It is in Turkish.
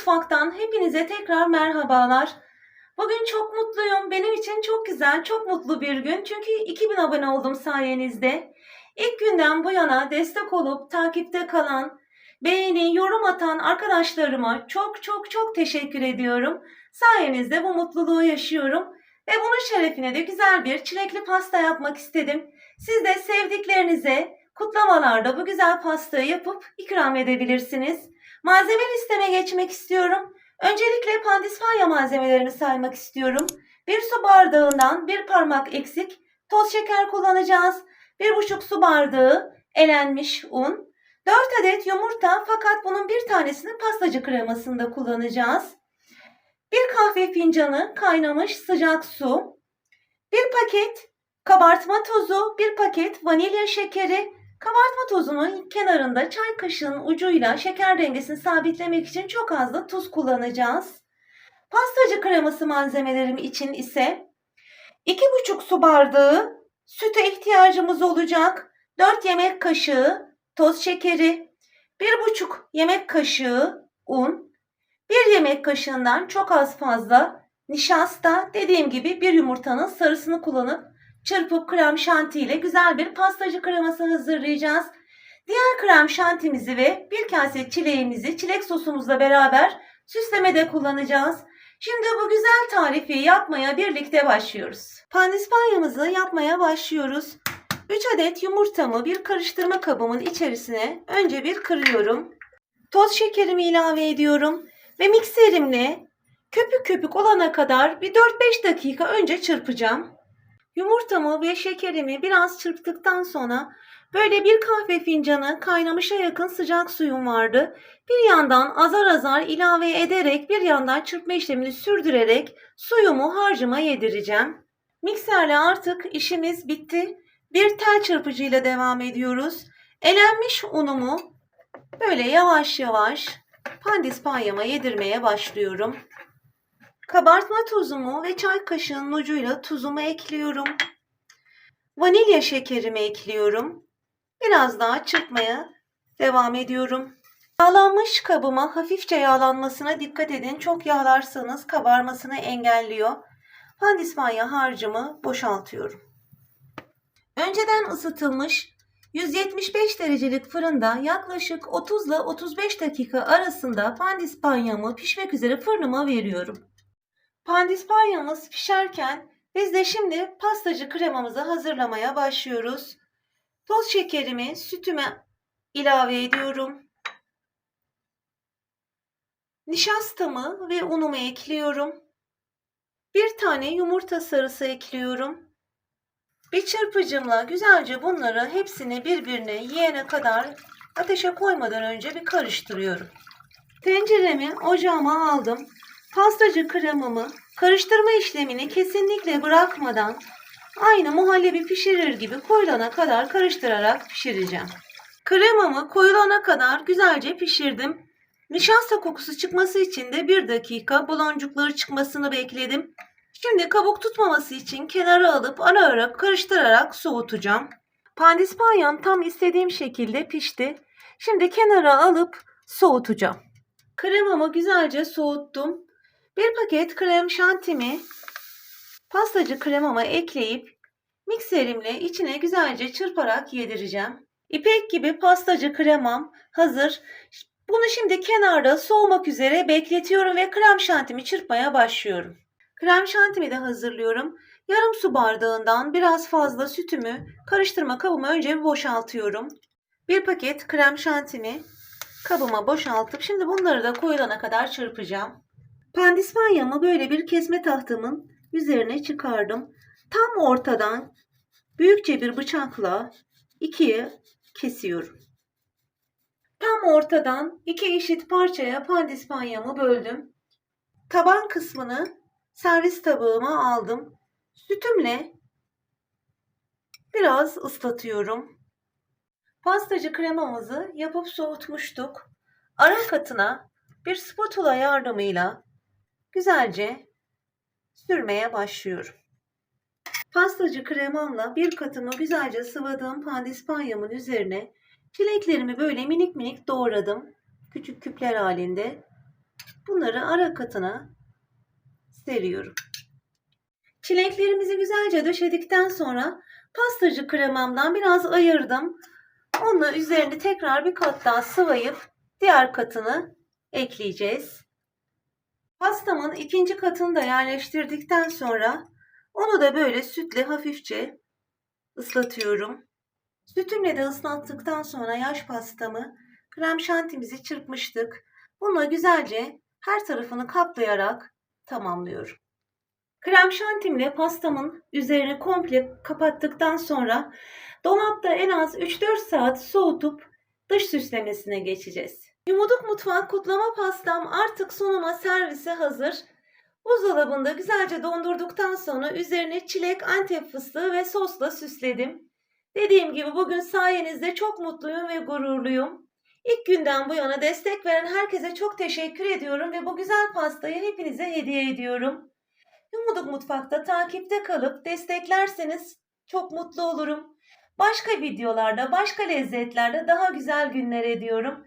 Mutfak'tan hepinize tekrar merhabalar. Bugün çok mutluyum. Benim için çok güzel, çok mutlu bir gün. Çünkü 2000 abone oldum sayenizde. İlk günden bu yana destek olup takipte kalan, beğeni, yorum atan arkadaşlarıma çok çok çok teşekkür ediyorum. Sayenizde bu mutluluğu yaşıyorum. Ve bunun şerefine de güzel bir çilekli pasta yapmak istedim. Siz de sevdiklerinize kutlamalarda bu güzel pastayı yapıp ikram edebilirsiniz. Malzeme listeme geçmek istiyorum. Öncelikle pandispanya malzemelerini saymak istiyorum. Bir su bardağından bir parmak eksik toz şeker kullanacağız. Bir buçuk su bardağı elenmiş un. 4 adet yumurta fakat bunun bir tanesini pastacı kremasında kullanacağız. Bir kahve fincanı kaynamış sıcak su. Bir paket kabartma tozu, bir paket vanilya şekeri, Kabartma tozunun kenarında çay kaşığının ucuyla şeker dengesini sabitlemek için çok az da tuz kullanacağız. Pastacı kreması malzemelerim için ise 2,5 su bardağı süte ihtiyacımız olacak. 4 yemek kaşığı toz şekeri, 1,5 yemek kaşığı un, 1 yemek kaşığından çok az fazla nişasta, dediğim gibi bir yumurtanın sarısını kullanıp çırpıp krem şanti ile güzel bir pastacı kreması hazırlayacağız. Diğer krem şantimizi ve bir kase çileğimizi çilek sosumuzla beraber süslemede kullanacağız. Şimdi bu güzel tarifi yapmaya birlikte başlıyoruz. Pandispanyamızı yapmaya başlıyoruz. 3 adet yumurtamı bir karıştırma kabımın içerisine önce bir kırıyorum. Toz şekerimi ilave ediyorum ve mikserimle köpük köpük olana kadar bir 4-5 dakika önce çırpacağım. Yumurtamı ve şekerimi biraz çırptıktan sonra böyle bir kahve fincanı kaynamışa yakın sıcak suyum vardı. Bir yandan azar azar ilave ederek bir yandan çırpma işlemini sürdürerek suyumu harcıma yedireceğim. Mikserle artık işimiz bitti. Bir tel çırpıcıyla devam ediyoruz. Elenmiş unumu böyle yavaş yavaş pandispanyama yedirmeye başlıyorum. Kabartma tozumu ve çay kaşığının ucuyla tuzumu ekliyorum. Vanilya şekerimi ekliyorum. Biraz daha çırpmaya devam ediyorum. Yağlanmış kabıma hafifçe yağlanmasına dikkat edin. Çok yağlarsanız kabarmasını engelliyor. Pandispanya harcımı boşaltıyorum. Önceden ısıtılmış 175 derecelik fırında yaklaşık 30 ile 35 dakika arasında pandispanyamı pişmek üzere fırınıma veriyorum. Pandispanyamız pişerken biz de şimdi pastacı kremamızı hazırlamaya başlıyoruz. Toz şekerimi sütüme ilave ediyorum. Nişastamı ve unumu ekliyorum. Bir tane yumurta sarısı ekliyorum. Bir çırpıcımla güzelce bunları hepsini birbirine yiyene kadar ateşe koymadan önce bir karıştırıyorum. Tenceremi ocağıma aldım. Pastacı kremamı karıştırma işlemini kesinlikle bırakmadan aynı muhallebi pişirir gibi koyulana kadar karıştırarak pişireceğim. Kremamı koyulana kadar güzelce pişirdim. Nişasta kokusu çıkması için de bir dakika baloncukları çıkmasını bekledim. Şimdi kabuk tutmaması için kenara alıp ara ara karıştırarak soğutacağım. Pandispanyam tam istediğim şekilde pişti. Şimdi kenara alıp soğutacağım. Kremamı güzelce soğuttum. Bir paket krem şantimi pastacı kremama ekleyip mikserimle içine güzelce çırparak yedireceğim. İpek gibi pastacı kremam hazır. Bunu şimdi kenarda soğumak üzere bekletiyorum ve krem şantimi çırpmaya başlıyorum. Krem şantimi de hazırlıyorum. Yarım su bardağından biraz fazla sütümü karıştırma kabıma önce boşaltıyorum. Bir paket krem şantimi kabıma boşaltıp şimdi bunları da koyulana kadar çırpacağım. Pandispanyamı böyle bir kesme tahtamın üzerine çıkardım. Tam ortadan büyükçe bir bıçakla ikiye kesiyorum. Tam ortadan iki eşit parçaya pandispanyamı böldüm. Taban kısmını servis tabağıma aldım. Sütümle biraz ıslatıyorum. Pastacı kremamızı yapıp soğutmuştuk. Ara katına bir spatula yardımıyla güzelce sürmeye başlıyorum. Pastacı kremamla bir katımı güzelce sıvadığım pandispanyamın üzerine çileklerimi böyle minik minik doğradım. Küçük küpler halinde. bunları ara katına seriyorum. Çileklerimizi güzelce döşedikten sonra pastacı kremamdan biraz ayırdım. Onunla üzerini tekrar bir kat daha sıvayıp diğer katını ekleyeceğiz. Pastamın ikinci katını da yerleştirdikten sonra onu da böyle sütle hafifçe ıslatıyorum. Sütümle de ıslattıktan sonra yaş pastamı krem şantimizi çırpmıştık. Bununla güzelce her tarafını kaplayarak tamamlıyorum. Krem şantimle pastamın üzerini komple kapattıktan sonra dolapta en az 3-4 saat soğutup dış süslemesine geçeceğiz. Yumuduk Mutfak kutlama pastam artık sunuma servise hazır. Buzdolabında güzelce dondurduktan sonra üzerine çilek, antep fıstığı ve sosla süsledim. Dediğim gibi bugün sayenizde çok mutluyum ve gururluyum. İlk günden bu yana destek veren herkese çok teşekkür ediyorum ve bu güzel pastayı hepinize hediye ediyorum. Yumuduk Mutfak'ta takipte kalıp desteklerseniz çok mutlu olurum. Başka videolarda, başka lezzetlerde daha güzel günler ediyorum.